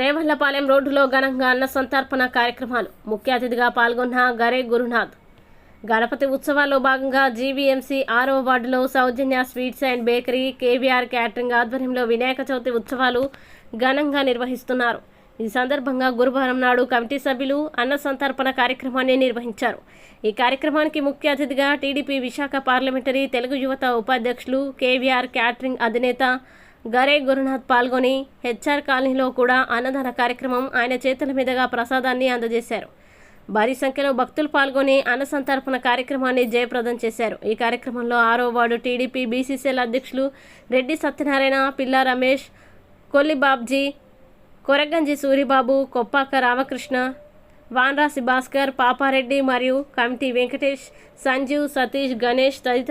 రేవళ్ళపాలెం రోడ్డులో ఘనంగా అన్న సంతర్పణ కార్యక్రమాలు. ముఖ్య అతిథిగా పాల్గొన్న గరే గురునాథ్. గణపతి ఉత్సవాల్లో భాగంగా జీవీఎంసీ ఆరో వార్డులో Soujanya sweets and bakery KVR catering ఆధ్వర్యంలో వినాయక చవితి ఉత్సవాలు ఘనంగా నిర్వహిస్తున్నారు. ఈ సందర్భంగా గురువారం నాడు కమిటీ సభ్యులు అన్న సంతర్పణ కార్యక్రమాన్ని నిర్వహించారు. ఈ కార్యక్రమానికి ముఖ్య అతిథిగా టీడీపీ విశాఖ పార్లమెంటరీ తెలుగు యువత ఉపాధ్యక్షులు కేవీఆర్ క్యాటరింగ్ అధినేత గరే గురునాథ్ పాల్గొని హెచ్ఆర్ కాలనీలో కూడా అన్నదాన కార్యక్రమం ఆయన చేతుల మీదుగా ప్రసాదాన్ని అందజేశారు. భారీ సంఖ్యలో భక్తులు పాల్గొని అన్న సంతర్పణ కార్యక్రమాన్ని జయప్రదం చేశారు. ఈ కార్యక్రమంలో ఆరో వార్డు టీడీపీ బీసీసీఎల్ అధ్యక్షులు రెడ్డి సత్యనారాయణ పిల్లా రమేష్ కొల్లి బాబ్జీ కొరగంజి సూరిబాబు కొప్పాక రామకృష్ణ వాన్రాసి భాస్కర్ పాపారెడ్డి మరియు కమిటీ వెంకటేష్ సంజీవ్ సతీష్ గణేష్ తదితర